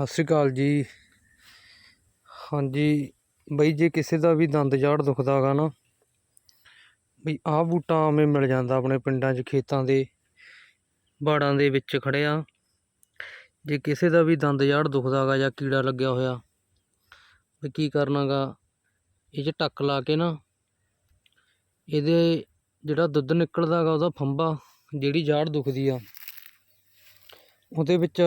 ਸਤਿ ਸ਼੍ਰੀ ਅਕਾਲ ਜੀ। ਹਾਂਜੀ, ਬਈ ਜੇ ਕਿਸੇ ਦਾ ਵੀ ਦੰਦ ਜਾੜ ਦੁਖਦਾ ਗਾ ਨਾ, ਬਈ ਆਹ ਬੂਟਾ ਆਵੇਂ ਮਿਲ ਜਾਂਦਾ ਆਪਣੇ ਪਿੰਡਾਂ 'ਚ, ਖੇਤਾਂ ਦੇ, ਬਾੜਾਂ ਦੇ ਵਿੱਚ ਖੜਿਆ ਜੇ ਕਿਸੇ ਦਾ ਵੀ ਦੰਦ ਜਾੜ ਦੁਖਦਾ ਗਾ ਜਾਂ ਕੀੜਾ ਲੱਗਿਆ ਹੋਇਆ ਵੀ ਕੀ ਕਰਨਾ ਗਾ, ਇਹ 'ਚ ਟੱਕ ਲਾ ਕੇ ਨਾ, ਇਹਦੇ ਜਿਹੜਾ ਦੁੱਧ ਨਿਕਲਦਾ ਗਾ ਉਹਦਾ ਫੰਬਾ ਜਿਹੜੀ ਜਾੜ ਦੁਖਦੀ ਆ, ਉਹਦੇ ਵਿੱਚ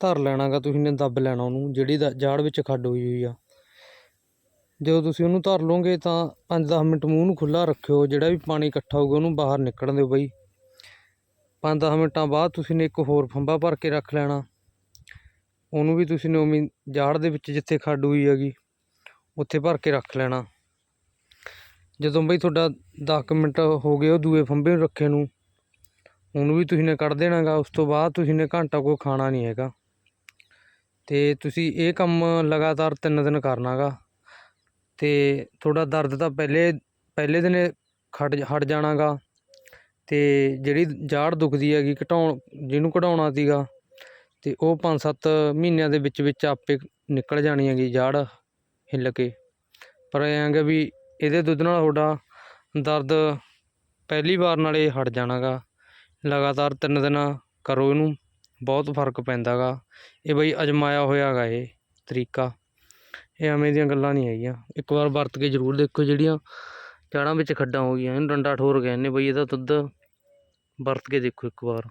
ਧਰ ਲੈਣਾ ਗਾ ਤੁਸੀਂ ਨੇ ਦੱਬ ਲੈਣਾ ਉਹਨੂੰ, ਜਿਹੜੀ ਦਾ ਜਾੜ ਵਿੱਚ ਖੱਡ ਹੋਈ ਹੋਈ ਆ। ਜਦੋਂ ਤੁਸੀਂ ਉਹਨੂੰ ਧਰ ਲਓਗੇ ਤਾਂ 5-10 ਮਿੰਟ ਮੂੰਹ ਨੂੰ ਖੁੱਲਾ ਰੱਖਿਓ, ਜਿਹੜਾ ਵੀ ਪਾਣੀ ਇਕੱਠਾ ਹੋਊਗਾ ਉਹਨੂੰ ਬਾਹਰ ਨਿਕਲਣ ਦਿਓ ਬਈ। 5-10 ਮਿੰਟਾਂ ਬਾਅਦ ਤੁਸੀਂ ਨੇ ਇੱਕ ਹੋਰ ਫੰਬਾ ਭਰ ਕੇ ਰੱਖ ਲੈਣਾ। ਉਹਨੂੰ ਵੀ ਤੁਸੀਂ ਨੇ ਉਵੇਂ ਜਾੜ ਦੇ ਵਿੱਚ ਜਿੱਥੇ ਖੱਡ ਹੋਈ ਹੈਗੀ, ਉੱਥੇ ਭਰ ਕੇ ਰੱਖ ਲੈਣਾ। ਜਦੋਂ ਬਈ ਤੁਹਾਡਾ 10 ਮਿੰਟ ਹੋ ਗਏ ਉਹ ਦੂਏ ਫੰਬੇ ਨੂੰ ਰੱਖੇ ਨੂੰ, ਉਹਨੂੰ ਵੀ ਤੁਸੀਂ ਨੇ ਕੱਢ ਦੇਣਾ ਗਾ ਉਸ ਤੋਂ ਬਾਅਦ ਤੁਸੀਂ ਨੇ ਘੰਟਾ ਕੋਈ ਖਾਣਾ ਨਹੀਂ ਹੈਗਾ। ਅਤੇ ਤੁਸੀਂ ਇਹ ਕੰਮ ਲਗਾਤਾਰ ਤਿੰਨ ਦਿਨ ਕਰਨਾ ਗਾ ਅਤੇ ਤੁਹਾਡਾ ਦਰਦ ਤਾਂ ਪਹਿਲੇ ਪਹਿਲੇ ਦਿਨ ਖਟ ਹਟ ਜਾਣਾ ਗਾ ਅਤੇ ਜਿਹੜੀ ਜਾੜ ਦੁਖਦੀ ਹੈਗੀ, ਘਟਾਉਣ, ਜਿਹਨੂੰ ਘਟਾਉਣਾ ਸੀਗਾ ਅਤੇ ਉਹ 5-7 ਮਹੀਨਿਆਂ ਦੇ ਵਿੱਚ ਵਿੱਚ ਆਪੇ ਨਿਕਲ ਜਾਣੀ ਹੈਗੀ ਜਾੜ ਹਿੱਲ ਕੇ। ਪਰ ਐਂ ਹੈਗਾ ਵੀ ਇਹਦੇ ਦੁੱਧ ਨਾਲ ਤੁਹਾਡਾ ਦਰਦ ਪਹਿਲੀ ਵਾਰ ਨਾਲੇ ਹਟ ਜਾਣਾ ਗਾ ਲਗਾਤਾਰ ਤਿੰਨ ਦਿਨ ਕਰੋ ਇਹਨੂੰ। ਬਹੁਤ ਫ਼ਰਕ ਪੈਂਦਾ ਗਾ ਇਹ ਬਈ ਅਜਮਾਇਆ ਹੋਇਆ ਗਾ ਇਹ ਤਰੀਕਾ। ਇਹ ਐਵੇਂ ਦੀਆਂ ਗੱਲਾਂ ਨਹੀਂ ਹੈਗੀਆਂ। ਇੱਕ ਵਾਰ ਵਰਤ ਕੇ ਜ਼ਰੂਰ ਦੇਖੋ ਜਿਹੜੀਆਂ ਜਾੜਾਂ ਵਿੱਚ ਖੱਡਾਂ ਹੋ ਗਈਆਂ। ਇਹਨੂੰ ਡੰਡਾ ਠੋਰ ਕਹਿੰਦੇ ਬਈ ਇਹਦਾ ਦੁੱਧ ਵਰਤ ਕੇ ਦੇਖੋ ਇੱਕ ਵਾਰ।